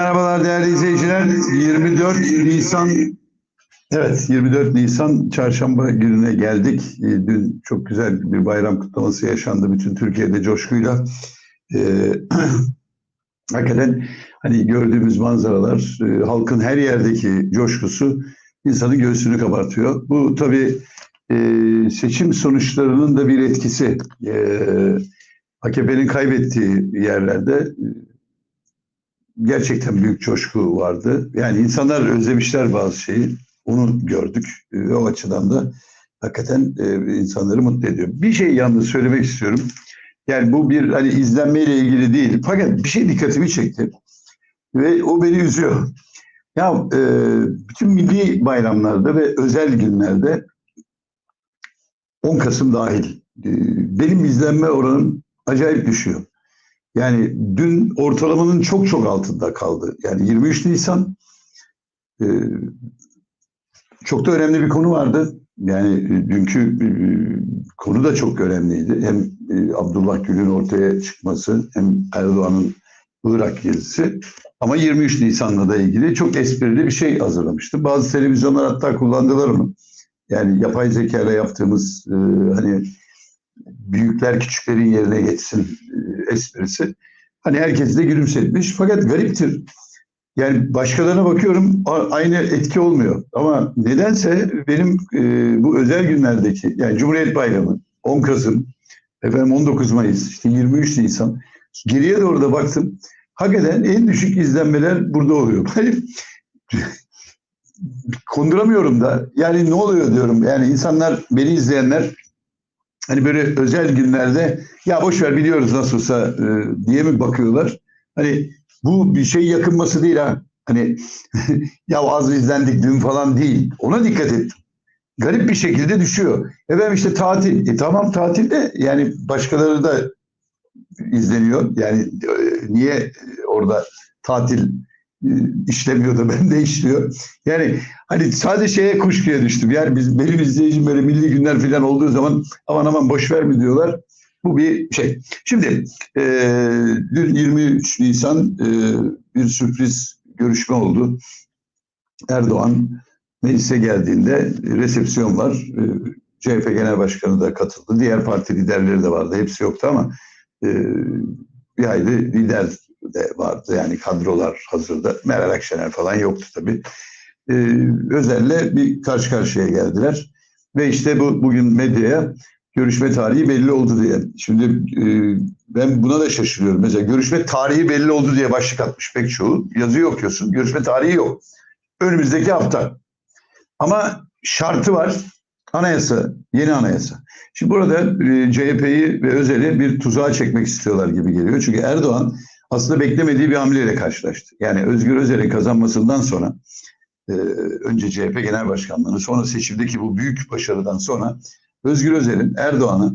Merhabalar değerli izleyiciler. 24 Nisan Evet 24 Nisan çarşamba gününe geldik. Ee, Dün çok güzel bir bayram kutlaması yaşandı bütün Türkiye'de coşkuyla. Ee, hakikaten hani gördüğümüz manzaralar e, halkın her yerdeki coşkusu insanın göğsünü kabartıyor. Bu tabii e, seçim sonuçlarının da bir etkisi. E, AKP'nin kaybettiği yerlerde gerçekten büyük coşku vardı. Yani insanlar özlemişler bazı şeyi. Onu gördük. E, o açıdan da hakikaten e, insanları mutlu ediyor. Bir şey yalnız söylemek istiyorum. Yani bu bir hani izlenmeyle ilgili değil. Fakat bir şey dikkatimi çekti. Ve o beni üzüyor. Ya e, bütün milli bayramlarda ve özel günlerde 10 Kasım dahil e, benim izlenme oranım acayip düşüyor. Yani dün ortalamanın çok çok altında kaldı. Yani 23 Nisan e, çok da önemli bir konu vardı. Yani e, dünkü e, konu da çok önemliydi. Hem e, Abdullah Gül'ün ortaya çıkması hem Erdoğan'ın Irak gezisi. Ama 23 Nisan'la da ilgili çok esprili bir şey hazırlamıştım. Bazı televizyonlar hatta kullandılar onu. Yani yapay zeka ile yaptığımız e, hani büyükler küçüklerin yerine geçsin e, esprisi. Hani herkes de gülümsetmiş. Fakat gariptir. Yani başkalarına bakıyorum aynı etki olmuyor. Ama nedense benim e, bu özel günlerdeki yani Cumhuriyet Bayramı, 10 Kasım, efendim 19 Mayıs, işte 23 Nisan geriye doğru da baktım. Hakikaten en düşük izlenmeler burada oluyor. Hani konduramıyorum da. Yani ne oluyor diyorum. Yani insanlar, beni izleyenler hani böyle özel günlerde ya boş ver biliyoruz nasıl olsa e, diye mi bakıyorlar? Hani bu bir şey yakınması değil ha. Hani ya az izlendik dün falan değil. Ona dikkat ettim. Garip bir şekilde düşüyor. Efendim işte tatil. E tamam tatilde yani başkaları da izleniyor. Yani e, niye orada tatil e, işlemiyor da bende işliyor. Yani hani sadece şeye kuşkuya düştüm. Yani biz benim izleyicim böyle milli günler falan olduğu zaman aman aman boş ver mi diyorlar. Bu bir şey. Şimdi e, dün 23 Nisan e, bir sürpriz görüşme oldu. Erdoğan meclise geldiğinde resepsiyon var. E, CHP Genel Başkanı da katıldı. Diğer parti liderleri de vardı. Hepsi yoktu ama e, bir hayli lider de vardı. Yani kadrolar hazırda. Meral Akşener falan yoktu tabii. E, özelle bir karşı karşıya geldiler. Ve işte bu bugün medyaya görüşme tarihi belli oldu diye. Şimdi e, ben buna da şaşırıyorum. Mesela görüşme tarihi belli oldu diye başlık atmış pek çoğu. Yazıyı okuyorsun. Görüşme tarihi yok. Önümüzdeki hafta. Ama şartı var. Anayasa, yeni anayasa. Şimdi burada e, CHP'yi ve Özel'i bir tuzağa çekmek istiyorlar gibi geliyor. Çünkü Erdoğan aslında beklemediği bir hamleyle karşılaştı. Yani Özgür Özel'in kazanmasından sonra e, önce CHP Genel Başkanlığı'nı sonra seçimdeki bu büyük başarıdan sonra Özgür Özel'in Erdoğan'a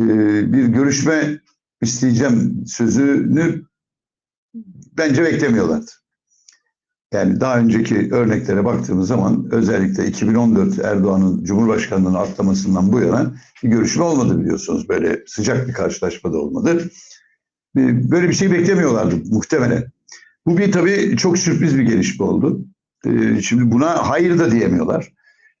e, bir görüşme isteyeceğim sözünü bence beklemiyorlardı. Yani daha önceki örneklere baktığımız zaman özellikle 2014 Erdoğan'ın Cumhurbaşkanlığı'na atlamasından bu yana bir görüşme olmadı biliyorsunuz. Böyle sıcak bir karşılaşma da olmadı. E, Böyle bir şey beklemiyorlardı muhtemelen. Bu bir tabii çok sürpriz bir gelişme oldu. E, Şimdi buna hayır da diyemiyorlar.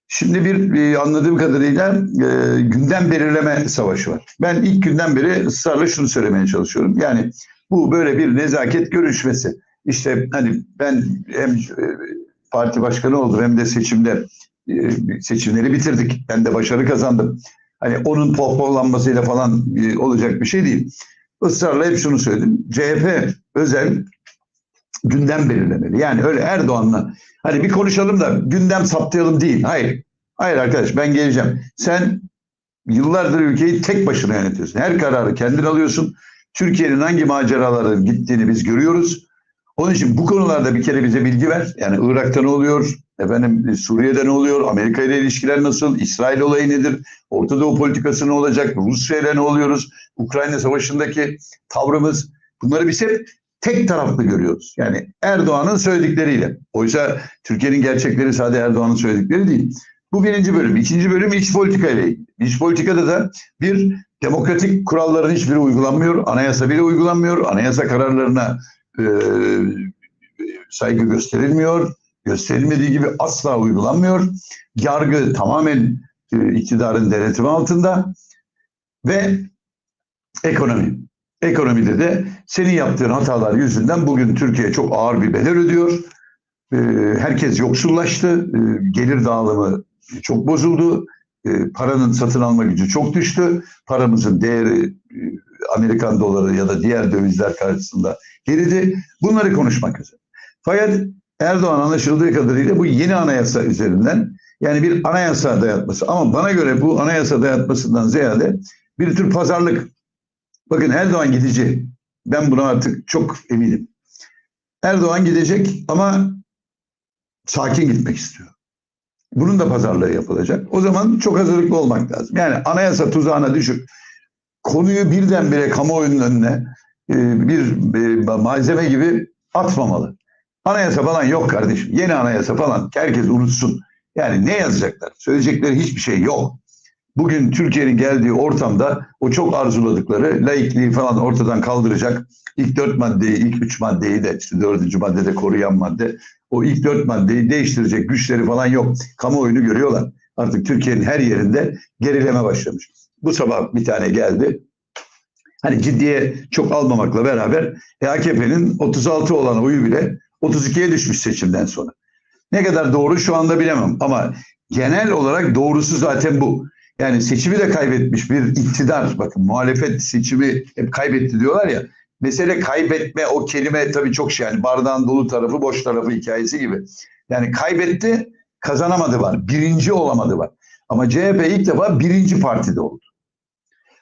Şimdi bir e, anladığım kadarıyla e, gündem belirleme savaşı var. Ben ilk günden beri ısrarla şunu söylemeye çalışıyorum. Yani bu böyle bir nezaket görüşmesi. İşte hani ben hem e, parti başkanı oldum hem de seçimde seçimleri bitirdik. Ben de başarı kazandım. Hani onun pohpohlanmasıyla falan olacak bir şey değil. Israrla hep şunu söyledim. CHP özel gündem belirlemeli. Yani öyle Erdoğan'la hani bir konuşalım da gündem saptayalım değil. Hayır. Hayır arkadaş ben geleceğim. Sen yıllardır ülkeyi tek başına yönetiyorsun. Her kararı kendin alıyorsun. Türkiye'nin hangi maceralara gittiğini biz görüyoruz. Onun için bu konularda bir kere bize bilgi ver. Yani Irak'ta ne oluyor? Efendim Suriye'de ne oluyor? Amerika ile ilişkiler nasıl? İsrail olayı nedir? Orta Doğu politikası ne olacak? Rusya ile ne oluyoruz? Ukrayna savaşındaki tavrımız. Bunları biz hep tek taraflı görüyoruz. Yani Erdoğan'ın söyledikleriyle. Oysa Türkiye'nin gerçekleri sadece Erdoğan'ın söyledikleri değil. Bu birinci bölüm. İkinci bölüm iç politika ile ilgili. İç politikada da bir demokratik kuralların hiçbiri uygulanmıyor. Anayasa bile uygulanmıyor. Anayasa kararlarına e, saygı gösterilmiyor. Gösterilmediği gibi asla uygulanmıyor. Yargı tamamen e, iktidarın denetimi altında ve ekonomi. Ekonomide de senin yaptığın hatalar yüzünden bugün Türkiye çok ağır bir bedel ödüyor. E, herkes yoksullaştı. Gelir dağılımı çok bozuldu. Paranın satın alma gücü çok düştü. Paramızın değeri Amerikan doları ya da diğer dövizler karşısında geridi. Bunları konuşmak üzere. Fakat Erdoğan anlaşıldığı kadarıyla bu yeni anayasa üzerinden yani bir anayasa dayatması ama bana göre bu anayasa dayatmasından ziyade bir tür pazarlık. Bakın Erdoğan gidecek. Ben buna artık çok eminim. Erdoğan gidecek ama sakin gitmek istiyor. Bunun da pazarlığı yapılacak. O zaman çok hazırlıklı olmak lazım. Yani anayasa tuzağına düşüp konuyu birdenbire kamuoyunun önüne bir e, malzeme gibi atmamalı. Anayasa falan yok kardeşim. Yeni anayasa falan herkes unutsun. Yani ne yazacaklar? Söyleyecekleri hiçbir şey yok. Bugün Türkiye'nin geldiği ortamda o çok arzuladıkları laikliği falan ortadan kaldıracak. İlk dört maddeyi, ilk üç maddeyi de işte dördüncü maddede koruyan madde. O ilk dört maddeyi değiştirecek güçleri falan yok. Kamuoyunu görüyorlar. Artık Türkiye'nin her yerinde gerileme başlamış. Bu sabah bir tane geldi. Hani ciddiye çok almamakla beraber e, AKP'nin 36 olan oyu bile 32'ye düşmüş seçimden sonra. Ne kadar doğru şu anda bilemem ama genel olarak doğrusu zaten bu. Yani seçimi de kaybetmiş bir iktidar. Bakın muhalefet seçimi hep kaybetti diyorlar ya. Mesele kaybetme o kelime tabii çok şey yani bardağın dolu tarafı boş tarafı hikayesi gibi. Yani kaybetti kazanamadı var. Birinci olamadı var. Ama CHP ilk defa birinci partide oldu.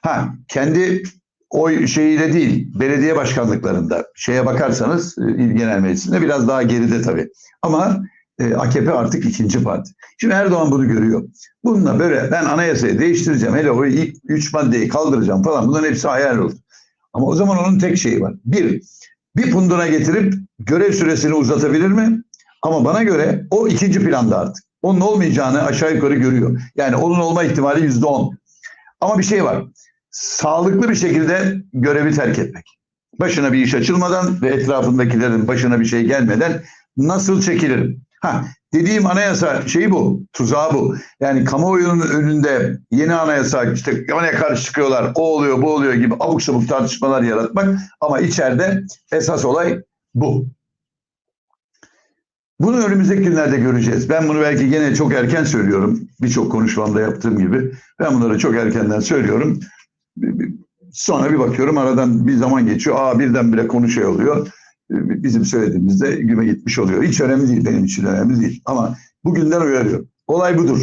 Ha kendi oy şeyiyle değil belediye başkanlıklarında şeye bakarsanız e, İl Genel Meclisi'nde biraz daha geride tabii. Ama e, AKP artık ikinci parti. Şimdi Erdoğan bunu görüyor. Bununla böyle ben anayasayı değiştireceğim. Hele o ilk üç maddeyi kaldıracağım falan. Bunların hepsi hayal olur. Ama o zaman onun tek şeyi var. Bir, bir punduna getirip görev süresini uzatabilir mi? Ama bana göre o ikinci planda artık. Onun olmayacağını aşağı yukarı görüyor. Yani onun olma ihtimali yüzde on. Ama bir şey var. Sağlıklı bir şekilde görevi terk etmek. Başına bir iş açılmadan ve etrafındakilerin başına bir şey gelmeden nasıl çekilirim? Ha, dediğim anayasa şeyi bu, tuzağı bu. Yani kamuoyunun önünde yeni anayasa işte ona karşı çıkıyorlar, o oluyor, bu oluyor gibi abuk sabuk tartışmalar yaratmak ama içeride esas olay bu. Bunu önümüzdeki günlerde göreceğiz. Ben bunu belki gene çok erken söylüyorum. Birçok konuşmamda yaptığım gibi. Ben bunları çok erkenden söylüyorum. Sonra bir bakıyorum aradan bir zaman geçiyor. Aa birdenbire konu şey oluyor bizim söylediğimizde güme gitmiş oluyor. Hiç önemli değil benim için önemli değil. Ama bugünden uyarıyorum. Olay budur.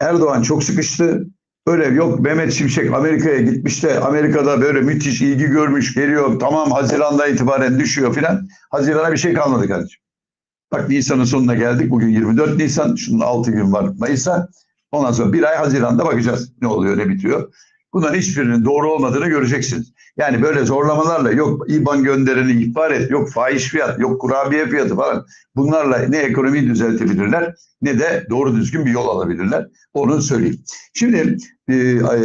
Erdoğan çok sıkıştı. Öyle yok Mehmet Şimşek Amerika'ya gitmiş de Amerika'da böyle müthiş ilgi görmüş geliyor. Tamam Haziran'da itibaren düşüyor filan. Haziran'a bir şey kalmadı kardeşim. Bak Nisan'ın sonuna geldik. Bugün 24 Nisan. Şunun 6 gün var Mayıs'a. Ondan sonra bir ay Haziran'da bakacağız ne oluyor ne bitiyor. Bunların hiçbirinin doğru olmadığını göreceksiniz. Yani böyle zorlamalarla yok IBAN göndereni ihbar et, yok fahiş fiyat, yok kurabiye fiyatı falan. Bunlarla ne ekonomiyi düzeltebilirler ne de doğru düzgün bir yol alabilirler. Onu söyleyeyim. Şimdi e,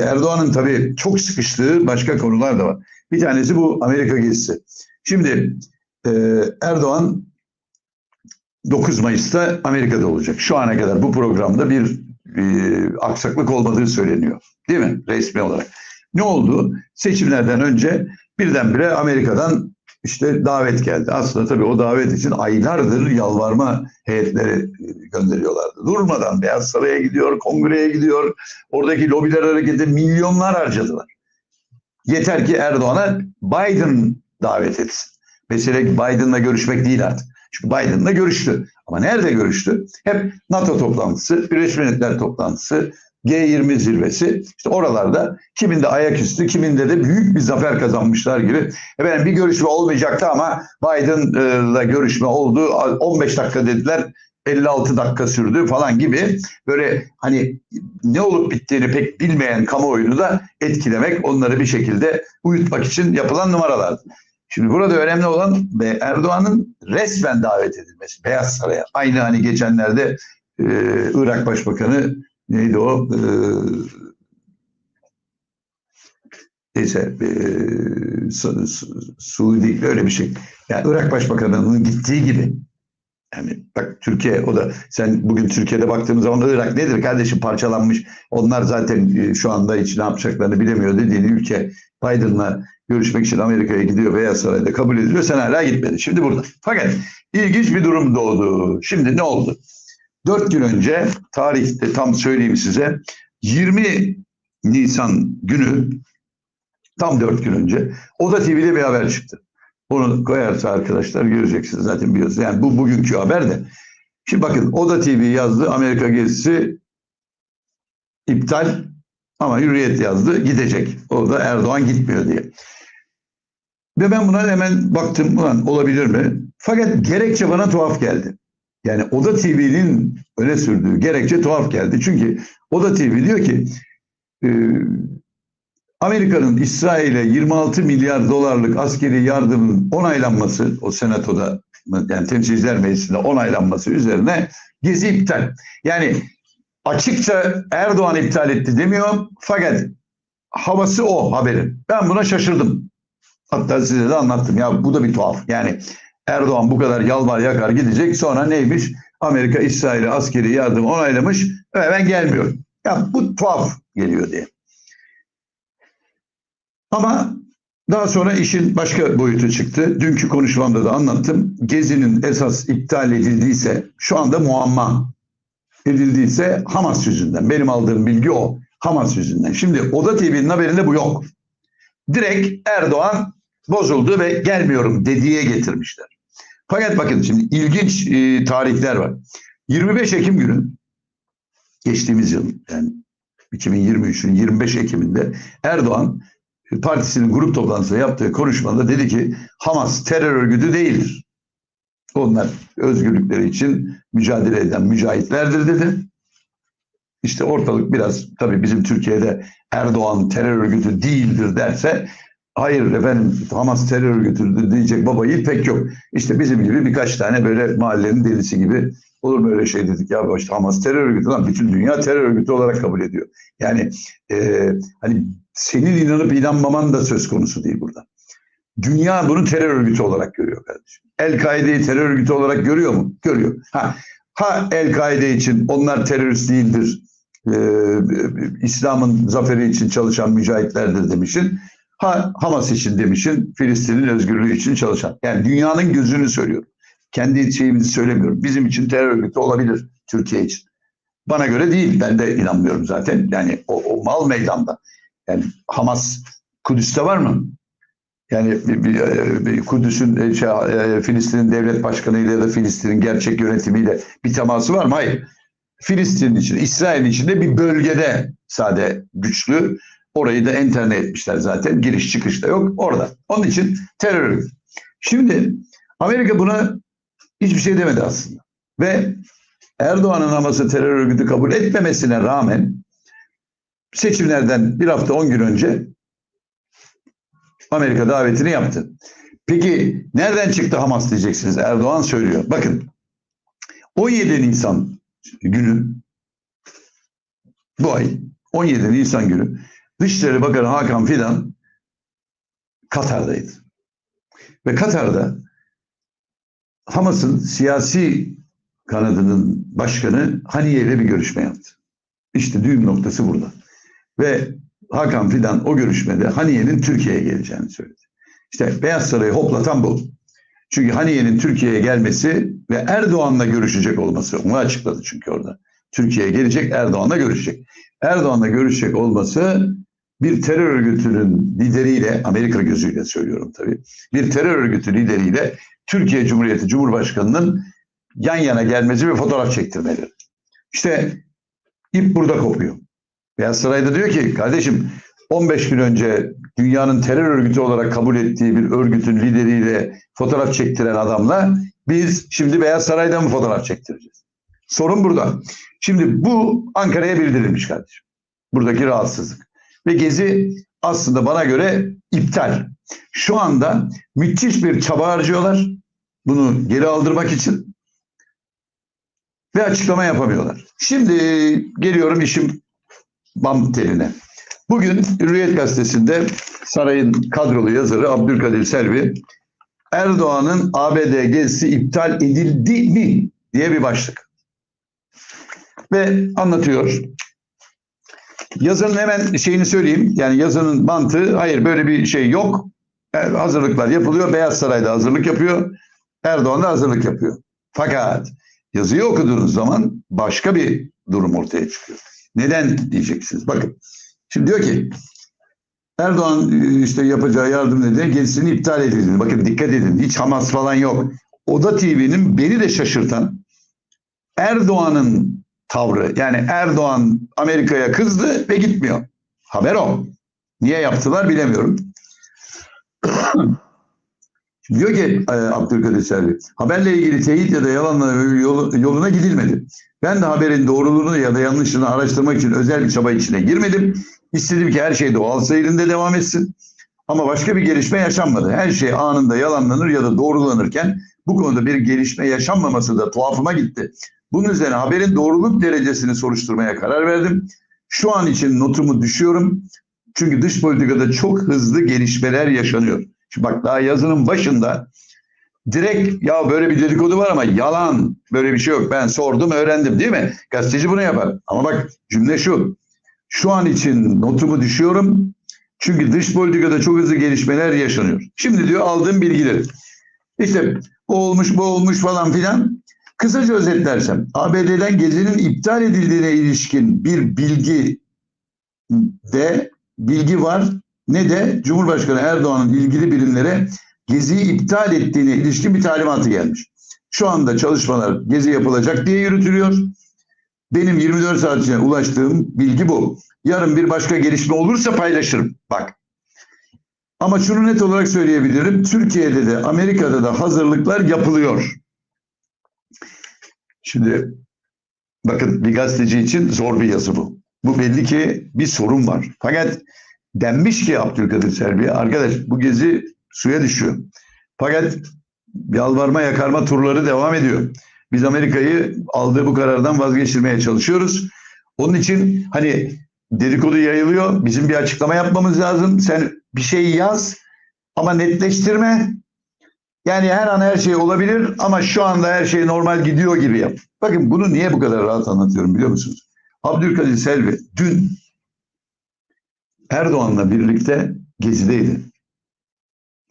Erdoğan'ın tabii çok sıkıştığı başka konular da var. Bir tanesi bu Amerika gezisi. Şimdi e, Erdoğan 9 Mayıs'ta Amerika'da olacak. Şu ana kadar bu programda bir e, aksaklık olmadığı söyleniyor. Değil mi? Resmi olarak. Ne oldu? Seçimlerden önce birdenbire Amerika'dan işte davet geldi. Aslında tabii o davet için aylardır yalvarma heyetleri gönderiyorlardı. Durmadan Beyaz Saray'a gidiyor, kongreye gidiyor. Oradaki lobiler hareketi milyonlar harcadılar. Yeter ki Erdoğan'a Biden davet etsin. Mesele Biden'la görüşmek değil artık. Çünkü Biden'la görüştü. Ama nerede görüştü? Hep NATO toplantısı, Birleşmiş Milletler toplantısı, G20 zirvesi işte oralarda kiminde ayaküstü kiminde de büyük bir zafer kazanmışlar gibi. Efendim bir görüşme olmayacaktı ama Biden'la görüşme oldu 15 dakika dediler 56 dakika sürdü falan gibi böyle hani ne olup bittiğini pek bilmeyen kamuoyunu da etkilemek onları bir şekilde uyutmak için yapılan numaralar. Şimdi burada önemli olan Erdoğan'ın resmen davet edilmesi Beyaz Saray'a. Aynı hani geçenlerde e, Irak Başbakanı neydi o? Ee, neyse e, Su, Suudi öyle bir şey. Yani Irak Başbakanı'nın gittiği gibi. Yani bak Türkiye o da sen bugün Türkiye'de baktığımız zaman Irak nedir kardeşim parçalanmış. Onlar zaten e, şu anda hiç ne yapacaklarını bilemiyor dediğin ülke Biden'la görüşmek için Amerika'ya gidiyor Beyaz Saray'da kabul ediliyor. Sen hala gitmedin. Şimdi burada. Fakat ilginç bir durum doğdu. Şimdi ne oldu? Dört gün önce tarihte tam söyleyeyim size 20 Nisan günü tam dört gün önce Oda TV'de bir haber çıktı. Onu koyarsa arkadaşlar göreceksiniz zaten biliyorsunuz. Yani bu bugünkü haber de. Şimdi bakın Oda TV yazdı Amerika gezisi iptal ama Hürriyet yazdı gidecek. O da Erdoğan gitmiyor diye. Ve ben buna hemen baktım ulan olabilir mi? Fakat gerekçe bana tuhaf geldi. Yani Oda TV'nin öne sürdüğü gerekçe tuhaf geldi. Çünkü Oda TV diyor ki e, Amerika'nın İsrail'e 26 milyar dolarlık askeri yardımın onaylanması o senatoda yani temsilciler meclisinde onaylanması üzerine gezi iptal. Yani açıkça Erdoğan iptal etti demiyor fakat havası o haberin. Ben buna şaşırdım. Hatta size de anlattım. Ya bu da bir tuhaf. Yani Erdoğan bu kadar yalvar yakar gidecek sonra neymiş? Amerika İsrail'e askeri yardım onaylamış ve ben gelmiyorum. Ya bu tuhaf geliyor diye. Ama daha sonra işin başka boyutu çıktı. Dünkü konuşmamda da anlattım. Gezi'nin esas iptal edildiyse şu anda muamma edildiyse Hamas yüzünden. Benim aldığım bilgi o. Hamas yüzünden. Şimdi Oda TV'nin haberinde bu yok. Direkt Erdoğan bozuldu ve gelmiyorum dediye getirmişler. Fakat bakın şimdi ilginç e, tarihler var. 25 Ekim günü geçtiğimiz yıl yani 2023'ün 25 Ekim'inde Erdoğan partisinin grup toplantısında yaptığı konuşmada dedi ki Hamas terör örgütü değildir. Onlar özgürlükleri için mücadele eden mücahitlerdir dedi. İşte ortalık biraz tabii bizim Türkiye'de Erdoğan terör örgütü değildir derse hayır efendim Hamas terör örgütüdür diyecek baba yiğit pek yok. İşte bizim gibi birkaç tane böyle mahallenin delisi gibi olur mu öyle şey dedik ya işte Hamas terör örgütü lan bütün dünya terör örgütü olarak kabul ediyor. Yani e, hani senin inanıp inanmaman da söz konusu değil burada. Dünya bunu terör örgütü olarak görüyor kardeşim. El-Kaide'yi terör örgütü olarak görüyor mu? Görüyor. Ha, ha El-Kaide için onlar terörist değildir. Ee, İslam'ın zaferi için çalışan mücahitlerdir demişsin. Ha Hamas için demişsin. Filistin'in özgürlüğü için çalışan. Yani dünyanın gözünü söylüyorum. Kendi şeyimizi söylemiyorum. Bizim için terör örgütü olabilir Türkiye için. Bana göre değil. Ben de inanmıyorum zaten. Yani o, o mal meydanda. Yani Hamas Kudüs'te var mı? Yani bir Kudüs'ün şey, Filistin'in devlet başkanıyla ya da Filistin'in gerçek yönetimiyle bir teması var mı? Hayır. Filistin için, İsrail için de bir bölgede sade güçlü. Orayı da enterne etmişler zaten. Giriş çıkış da yok orada. Onun için terör. Şimdi Amerika buna hiçbir şey demedi aslında. Ve Erdoğan'ın Hamas'ı terör örgütü kabul etmemesine rağmen seçimlerden bir hafta on gün önce Amerika davetini yaptı. Peki nereden çıktı Hamas diyeceksiniz. Erdoğan söylüyor. Bakın 17 Nisan günü bu ay 17 Nisan günü Dışişleri Bakanı Hakan Fidan Katar'daydı. Ve Katar'da Hamas'ın siyasi kanadının başkanı Haniye ile bir görüşme yaptı. İşte düğüm noktası burada. Ve Hakan Fidan o görüşmede Haniye'nin Türkiye'ye geleceğini söyledi. İşte Beyaz Saray'ı hoplatan bu. Çünkü Haniye'nin Türkiye'ye gelmesi ve Erdoğan'la görüşecek olması, onu açıkladı çünkü orada. Türkiye'ye gelecek, Erdoğan'la görüşecek. Erdoğan'la görüşecek olması bir terör örgütünün lideriyle, Amerika gözüyle söylüyorum tabii, bir terör örgütü lideriyle Türkiye Cumhuriyeti Cumhurbaşkanı'nın yan yana gelmesi ve fotoğraf çektirmeleri. İşte ip burada kopuyor. Beyaz Saray'da diyor ki kardeşim 15 gün önce dünyanın terör örgütü olarak kabul ettiği bir örgütün lideriyle fotoğraf çektiren adamla biz şimdi Beyaz Saray'da mı fotoğraf çektireceğiz? Sorun burada. Şimdi bu Ankara'ya bildirilmiş kardeşim. Buradaki rahatsızlık. Ve Gezi aslında bana göre iptal. Şu anda müthiş bir çaba harcıyorlar. Bunu geri aldırmak için. Ve açıklama yapamıyorlar. Şimdi geliyorum işim bam teline. Bugün Hürriyet Gazetesi'nde sarayın kadrolu yazarı Abdülkadir Selvi Erdoğan'ın ABD gezisi iptal edildi mi diye bir başlık. Ve anlatıyor. Yazının hemen şeyini söyleyeyim. Yani yazının mantığı hayır böyle bir şey yok. Yani hazırlıklar yapılıyor. Beyaz Saray'da hazırlık yapıyor. Erdoğan da hazırlık yapıyor. Fakat yazıyı okuduğunuz zaman başka bir durum ortaya çıkıyor. Neden diyeceksiniz? Bakın. Şimdi diyor ki Erdoğan e, işte yapacağı yardım nedeni gezisini iptal edildi. Bakın dikkat edin. Hiç Hamas falan yok. Oda TV'nin beni de şaşırtan Erdoğan'ın tavrı. Yani Erdoğan Amerika'ya kızdı ve gitmiyor. Haber o. Niye yaptılar bilemiyorum. Diyor ki e, Abdülkadir Selvi, haberle ilgili teyit ya da yalanlama yolu- yoluna gidilmedi. Ben de haberin doğruluğunu ya da yanlışını araştırmak için özel bir çaba içine girmedim. İstedim ki her şey doğal seyrinde devam etsin. Ama başka bir gelişme yaşanmadı. Her şey anında yalanlanır ya da doğrulanırken bu konuda bir gelişme yaşanmaması da tuhafıma gitti. Bunun üzerine haberin doğruluk derecesini soruşturmaya karar verdim. Şu an için notumu düşüyorum. Çünkü dış politikada çok hızlı gelişmeler yaşanıyor. Şimdi bak daha yazının başında direkt ya böyle bir dedikodu var ama yalan böyle bir şey yok. Ben sordum öğrendim değil mi? Gazeteci bunu yapar. Ama bak cümle şu. Şu an için notumu düşüyorum. Çünkü dış politikada çok hızlı gelişmeler yaşanıyor. Şimdi diyor aldığım bilgileri. İşte o olmuş bu olmuş falan filan. Kısaca özetlersem ABD'den gezinin iptal edildiğine ilişkin bir bilgi de bilgi var ne de Cumhurbaşkanı Erdoğan'ın ilgili birimlere geziyi iptal ettiğine ilişkin bir talimatı gelmiş. Şu anda çalışmalar gezi yapılacak diye yürütülüyor. Benim 24 saat içinde ulaştığım bilgi bu. Yarın bir başka gelişme olursa paylaşırım. Bak. Ama şunu net olarak söyleyebilirim. Türkiye'de de Amerika'da da hazırlıklar yapılıyor. Şimdi bakın bir gazeteci için zor bir yazı bu. Bu belli ki bir sorun var. Fakat denmiş ki Abdülkadir Selvi'ye arkadaş bu gezi suya düşüyor. Fakat yalvarma yakarma turları devam ediyor. Biz Amerika'yı aldığı bu karardan vazgeçirmeye çalışıyoruz. Onun için hani dedikodu yayılıyor. Bizim bir açıklama yapmamız lazım. Sen bir şey yaz ama netleştirme. Yani her an her şey olabilir ama şu anda her şey normal gidiyor gibi yap. Bakın bunu niye bu kadar rahat anlatıyorum biliyor musunuz? Abdülkadir Selvi dün Erdoğan'la birlikte gezideydi.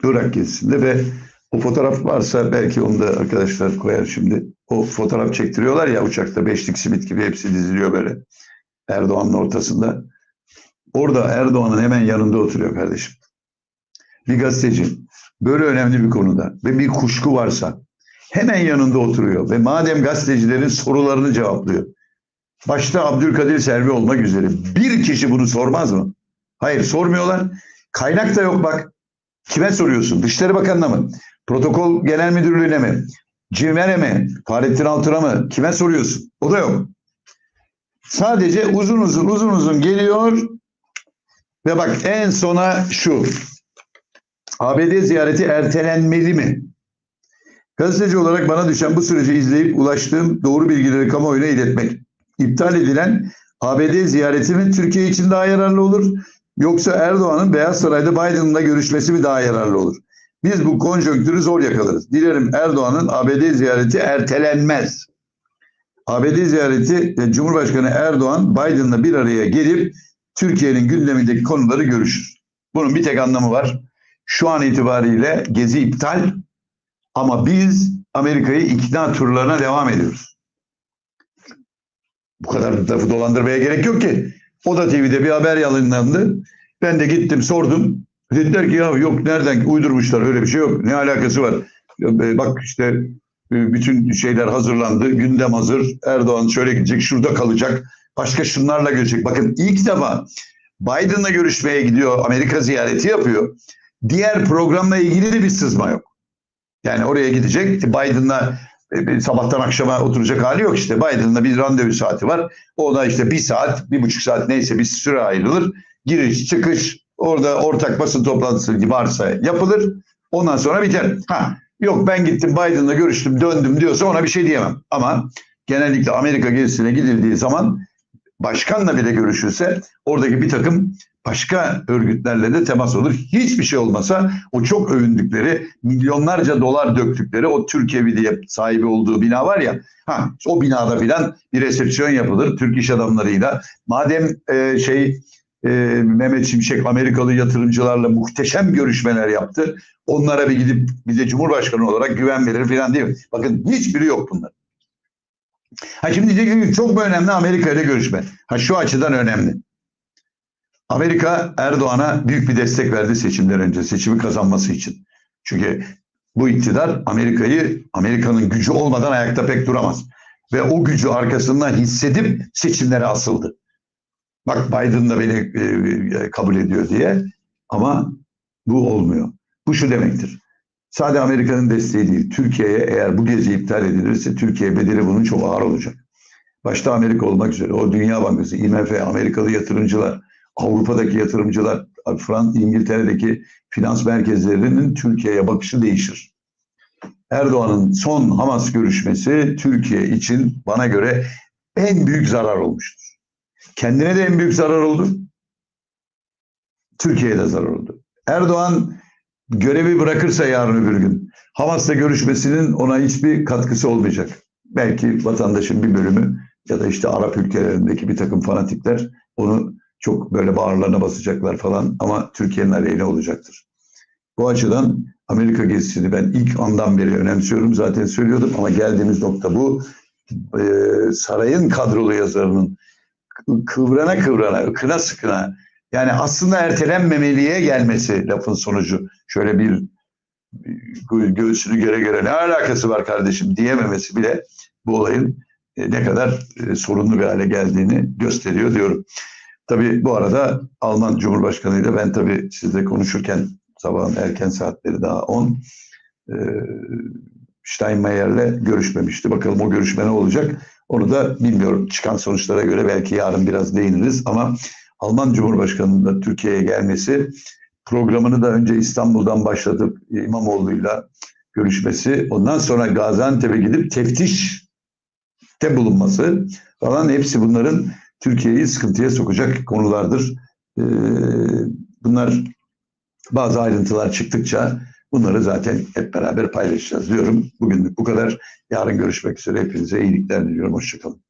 Irak gezisinde ve o fotoğraf varsa belki onu da arkadaşlar koyar şimdi. O fotoğraf çektiriyorlar ya uçakta beşlik simit gibi hepsi diziliyor böyle. Erdoğan'ın ortasında. Orada Erdoğan'ın hemen yanında oturuyor kardeşim. Bir gazeteci böyle önemli bir konuda ve bir kuşku varsa hemen yanında oturuyor ve madem gazetecilerin sorularını cevaplıyor. Başta Abdülkadir Selvi olmak üzere bir kişi bunu sormaz mı? Hayır sormuyorlar. Kaynak da yok bak. Kime soruyorsun? Dışişleri Bakanı'na mı? Protokol Genel Müdürlüğü'ne mi? Cimer'e mi? Fahrettin Altun'a mı? Kime soruyorsun? O da yok. Sadece uzun uzun uzun uzun geliyor ve bak en sona şu. ABD ziyareti ertelenmeli mi? Gazeteci olarak bana düşen bu süreci izleyip ulaştığım doğru bilgileri kamuoyuna iletmek. İptal edilen ABD ziyareti mi Türkiye için daha yararlı olur? Yoksa Erdoğan'ın Beyaz Saray'da Biden'la görüşmesi mi daha yararlı olur? Biz bu konjonktürü zor yakalarız. Dilerim Erdoğan'ın ABD ziyareti ertelenmez. ABD ziyareti Cumhurbaşkanı Erdoğan Biden'la bir araya gelip Türkiye'nin gündemindeki konuları görüşür. Bunun bir tek anlamı var. Şu an itibariyle gezi iptal ama biz Amerika'yı ikna turlarına devam ediyoruz. Bu kadar lafı dolandırmaya gerek yok ki. O da TV'de bir haber yayınlandı. Ben de gittim sordum. Dediler ki ya yok nereden uydurmuşlar öyle bir şey yok. Ne alakası var? Ya, Bak işte e, bütün şeyler hazırlandı. Gündem hazır. Erdoğan şöyle gidecek, şurada kalacak. Başka şunlarla görecek. Bakın ilk defa Biden'la görüşmeye gidiyor. Amerika ziyareti yapıyor. Diğer programla ilgili de bir sızma yok. Yani oraya gidecek. Biden'la e, sabahtan akşama oturacak hali yok işte. Biden'la bir randevu saati var. O da işte bir saat, bir buçuk saat neyse bir süre ayrılır. Giriş, çıkış, orada ortak basın toplantısı varsa yapılır. Ondan sonra biter. Ha, yok ben gittim Biden'la görüştüm, döndüm diyorsa ona bir şey diyemem. Ama genellikle Amerika gezisine gidildiği zaman başkanla bile görüşülse oradaki bir takım başka örgütlerle de temas olur. Hiçbir şey olmasa o çok övündükleri, milyonlarca dolar döktükleri o Türkiye'vi diye sahibi olduğu bina var ya, ha, o binada filan bir resepsiyon yapılır Türk iş adamlarıyla. Madem e, şey e, Mehmet Şimşek Amerikalı yatırımcılarla muhteşem görüşmeler yaptı. Onlara bir gidip bize Cumhurbaşkanı olarak güven verir filan değil mi? Bakın hiçbiri yok bunlar. Ha şimdi diyecek çok önemli Amerika ile görüşme? Ha şu açıdan önemli. Amerika Erdoğan'a büyük bir destek verdi seçimler önce, seçimi kazanması için. Çünkü bu iktidar Amerika'yı, Amerika'nın gücü olmadan ayakta pek duramaz. Ve o gücü arkasından hissedip seçimlere asıldı. Bak Biden da beni e, kabul ediyor diye ama bu olmuyor. Bu şu demektir. Sadece Amerika'nın desteği değil. Türkiye'ye eğer bu gezi iptal edilirse Türkiye bedeli bunun çok ağır olacak. Başta Amerika olmak üzere o Dünya Bankası, IMF, Amerikalı yatırımcılar, Avrupa'daki yatırımcılar, Frans, İngiltere'deki finans merkezlerinin Türkiye'ye bakışı değişir. Erdoğan'ın son Hamas görüşmesi Türkiye için bana göre en büyük zarar olmuştur. Kendine de en büyük zarar oldu. Türkiye'ye de zarar oldu. Erdoğan görevi bırakırsa yarın öbür gün Hamas'la görüşmesinin ona hiçbir katkısı olmayacak. Belki vatandaşın bir bölümü ya da işte Arap ülkelerindeki bir takım fanatikler onu çok böyle bağırlarına basacaklar falan ama Türkiye'nin aleyhine olacaktır. Bu açıdan Amerika gezisini ben ilk andan beri önemsiyorum. Zaten söylüyordum ama geldiğimiz nokta bu. Ee, sarayın kadrolu yazarının kıvrana kıvrana, kına sıkına yani aslında ertelenmemeliye gelmesi lafın sonucu. Şöyle bir göğsünü göre göre ne alakası var kardeşim diyememesi bile bu olayın e, ne kadar e, sorunlu bir hale geldiğini gösteriyor diyorum. Tabii bu arada Alman Cumhurbaşkanı ile ben tabii sizle konuşurken sabahın erken saatleri daha 10 e, Steinmeier'le görüşmemişti. Bakalım o görüşme ne olacak? Onu da bilmiyorum. Çıkan sonuçlara göre belki yarın biraz değiniriz ama Alman Cumhurbaşkanı'nın da Türkiye'ye gelmesi programını da önce İstanbul'dan başlatıp İmamoğlu'yla görüşmesi, ondan sonra Gaziantep'e gidip teftişte bulunması falan hepsi bunların Türkiye'yi sıkıntıya sokacak konulardır. Ee, bunlar bazı ayrıntılar çıktıkça bunları zaten hep beraber paylaşacağız diyorum. Bugünlük bu kadar. Yarın görüşmek üzere. Hepinize iyilikler diliyorum. Hoşçakalın.